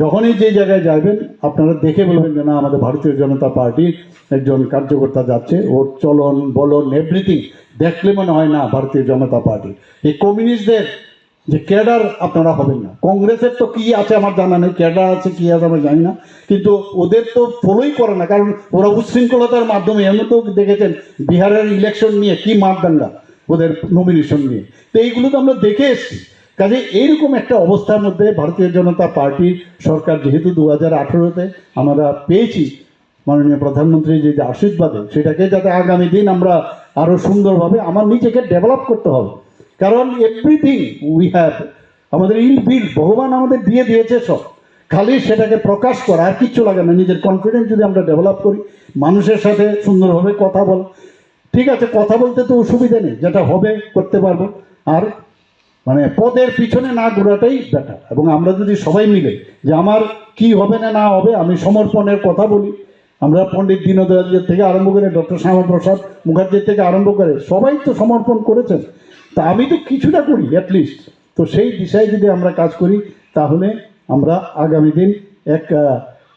যখনই যে জায়গায় যাবেন, আপনারা দেখে বলবেন যে, না, আমাদের ভারতীয় জনতা পার্টির একজন কার্যকর্তা যাচ্ছে। ওর চলন, বলন এভরিথিং দেখলে মনে হয়, না, ভারতীয় জনতা পার্টি। এই কমিউনিস্টদের যে ক্যাডার, আপনারা হবেন না। কংগ্রেসের তো কি আছে আমার জানা নেই, ক্যাডার আছে কি আছে আমরা জানি না। কিন্তু ওদের তো ফলোই করে না, কারণ ওরা উচ্ছৃঙ্খলতার মাধ্যমে, এমন তো দেখেছেন, বিহারের ইলেকশন নিয়ে কি মারদাঙ্গা ওদের নমিনেশন নিয়ে। তো এইগুলো তো আমরা দেখে এসেছি। কাজে এইরকম একটা অবস্থার মধ্যে ভারতীয় জনতা পার্টির সরকার যেহেতু দু হাজার আঠেরোতে আমরা পেয়েছি, মাননীয় প্রধানমন্ত্রীর যে আশীর্বাদে, সেটাকে যাতে আগামী দিন আমরা আরও সুন্দরভাবে আমার নিজেকে ডেভেলপ করতে হবে। কারণ এভরিথিং উই হ্যাভ আমাদের ইল বিল ভগবান আমাদের দিয়ে দিয়েছে সব। খালি সেটাকে প্রকাশ করা আর কিচ্ছু লাগে না। নিজের কনফিডেন্স যদি আমরা ডেভেলপ করি, মানুষের সাথে সুন্দরভাবে কথা বল। ঠিক আছে, কথা বলতে তো অসুবিধা নেই, যেটা হবে করতে পারব। আর মানে পদের পিছনে না ঘোরাটাই বেটার এবং আমরা যদি সবাই মিলে যে আমার কি হবে না না হবে, আমি সমর্পণের কথা বলি। আমরা পণ্ডিত দীনদয়ালের থেকে আরম্ভ করে ডক্টর শ্যামাপ্রসাদ মুখার্জির থেকে আরম্ভ করে সবাই তো সমর্পণ করেছেন। তা আমি তো কিছুটা করি অ্যাটলিস্ট তো সেই দিশায় যদি আমরা কাজ করি, তাহলে আমরা আগামী দিন এক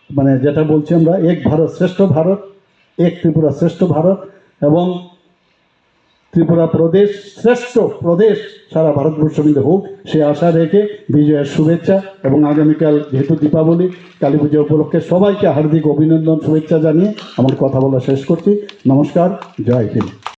মানে যেটা বলছি আমরা, এক ভারত শ্রেষ্ঠ ভারত, এক ত্রিপুরা শ্রেষ্ঠ ভারত, এবং ত্রিপুরা প্রদেশ, শ্রেষ্ঠ প্রদেশ সারা ভারতবর্ষ মিলে হোক, সে আশা রেখে বিজয়ের শুভেচ্ছা এবং আগামীকাল যেহেতু দীপাবলি, কালী পুজো উপলক্ষে সবাইকে হার্দিক অভিনন্দন, শুভেচ্ছা জানিয়ে আমার কথা বলা শেষ করছি। নমস্কার, জয় হিন্দ।